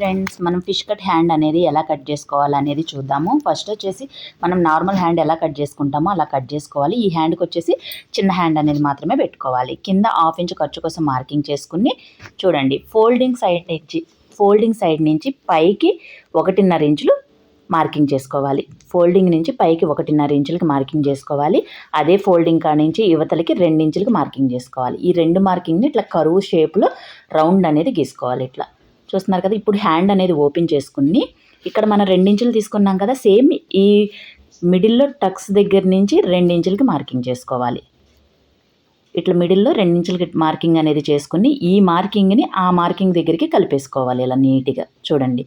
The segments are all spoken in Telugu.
ఫ్రెండ్స్ మనం ఫిష్ కట్ హ్యాండ్ అనేది ఎలా కట్ చేసుకోవాలి అనేది చూద్దాము. ఫస్ట్ వచ్చేసి మనం నార్మల్ హ్యాండ్ ఎలా కట్ చేసుకుంటామో అలా కట్ చేసుకోవాలి. ఈ హ్యాండ్కి వచ్చేసి చిన్న హ్యాండ్ అనేది మాత్రమే పెట్టుకోవాలి. కింద హాఫ్ ఇంచ్ ఖర్చు కోసం మార్కింగ్ చేసుకుని చూడండి. ఫోల్డింగ్ సైడ్ నుంచి ఫోల్డింగ్ సైడ్ నుంచి పైకి ఒకటిన్నర ఇంచులు మార్కింగ్ చేసుకోవాలి. ఫోల్డింగ్ నుంచి పైకి ఒకటిన్నర ఇంచులకి మార్కింగ్ చేసుకోవాలి. అదే ఫోల్డింగ్ కాడ నుంచి యువతలకి రెండు ఇంచులకి మార్కింగ్ చేసుకోవాలి. ఈ రెండు మార్కింగ్ని ఇట్లా కరువు షేప్లో రౌండ్ అనేది గీసుకోవాలి ఇట్లా. చూస్తున్నారు కదా ఇప్పుడు హ్యాండ్ అనేది ఓపెన్ చేసుకుని ఇక్కడ మనం రెండించులు తీసుకున్నాం కదా సేమ్ ఈ మిడిల్లో టక్స్ దగ్గర నుంచి రెండించులకి మార్కింగ్ చేసుకోవాలి. ఇట్లా మిడిల్లో రెండించులకి మార్కింగ్ అనేది చేసుకుని ఈ మార్కింగ్ని ఆ మార్కింగ్ దగ్గరికి కలిపేసుకోవాలి ఇలా నీట్గా. చూడండి.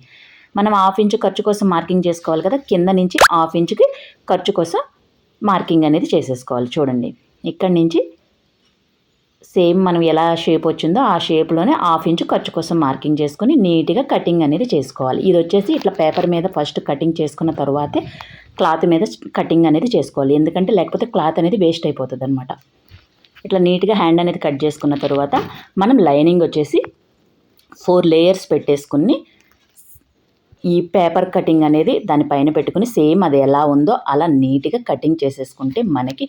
మనం హాఫ్ ఇంచు ఖర్చు కోసం మార్కింగ్ చేసుకోవాలి కదా కింద నుంచి హాఫ్ ఇంచుకి ఖర్చు కోసం మార్కింగ్ అనేది చేసేసుకోవాలి. చూడండి. ఇక్కడి నుంచి సేమ్ మనం ఎలా షేప్ వచ్చిందో ఆ షేప్లోనే హాఫ్ ఇంచు ఖర్చు కోసం మార్కింగ్ చేసుకొని నీట్గా కటింగ్ అనేది చేసుకోవాలి. ఇది వచ్చేసి ఇట్లా పేపర్ మీద ఫస్ట్ కటింగ్ చేసుకున్న తర్వాతే క్లాత్ మీద కటింగ్ అనేది చేసుకోవాలి. ఎందుకంటే లేకపోతే క్లాత్ అనేది వేస్ట్ అయిపోతుంది అనమాట ఇట్లా నీట్గా హ్యాండ్ అనేది కట్ చేసుకున్న తర్వాత మనం లైనింగ్ వచ్చేసి ఫోర్ లేయర్స్ పెట్టేసుకుని ఈ పేపర్ కటింగ్ అనేది దానిపైన పెట్టుకుని సేమ్ అది ఎలా ఉందో అలా నీట్గా కటింగ్ చేసేసుకుంటే మనకి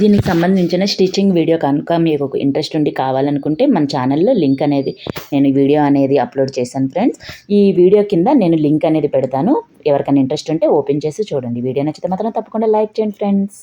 దీనికి సంబంధించిన స్టిచ్చింగ్ వీడియో కనుక మీకు ఇంట్రెస్ట్ ఉండి కావాలనుకుంటే మన ఛానల్లో లింక్ అనేది నేను వీడియో అనేది అప్లోడ్ చేశాను ఫ్రెండ్స్. ఈ వీడియో కింద నేను లింక్ అనేది పెడతాను. ఎవరికైనా ఇంట్రెస్ట్ ఉంటే ఓపెన్ చేసి చూడండి. వీడియో నచ్చితే మాత్రం తప్పకుండా లైక్ చేయండి ఫ్రెండ్స్.